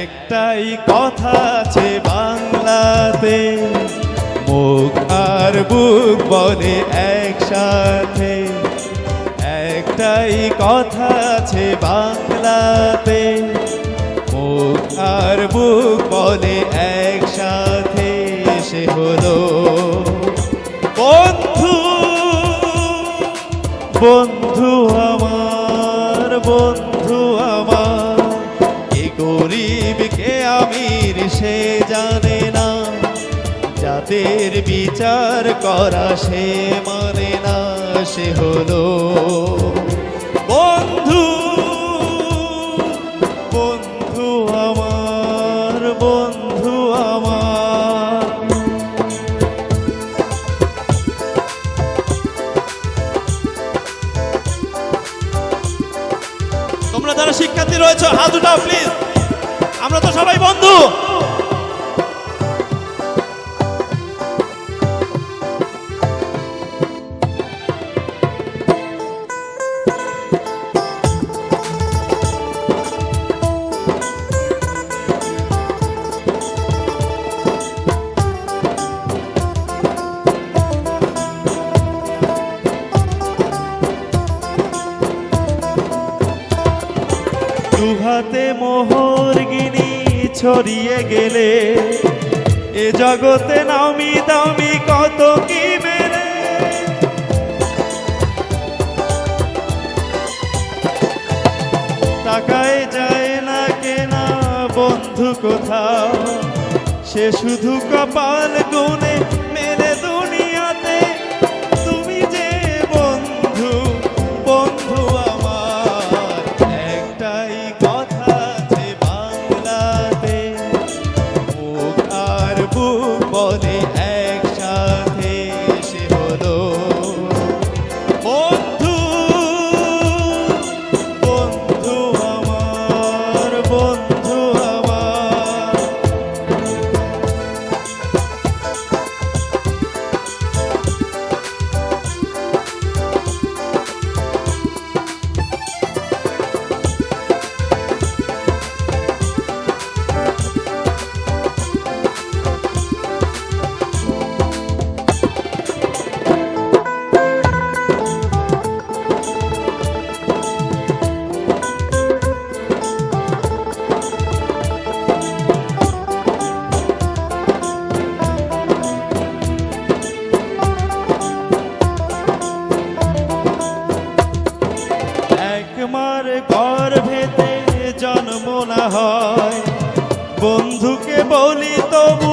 একটাই কথা আছে বাংলাতে, মুখ আর বুক বলে একসাথে। একটাই কথা আছে বাংলাতে, মুখ আর বুক বলে একসাথে। সে হলো বন্ধু বন্ধু গরিব কে আমির সে জানে না। যাদের বিচার করা সে মানে না, সে হলো বন্ধু। বন্ধু আমার বন্ধু আমার। তোমরা যারা শিক্ষার্থী রয়েছে, হাত উঠাও প্লিজ আমরা তো সবাই বন্ধু। মোহর গিনি ছড়িয়ে গেলে, এ জগতে নামি দামি কত কি মেলে। টাকায় যায় না কেনা বন্ধু কোথাও, সে শুধু কপাল গুনে মেলে বন্ধুকে বলি তবু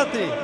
আমার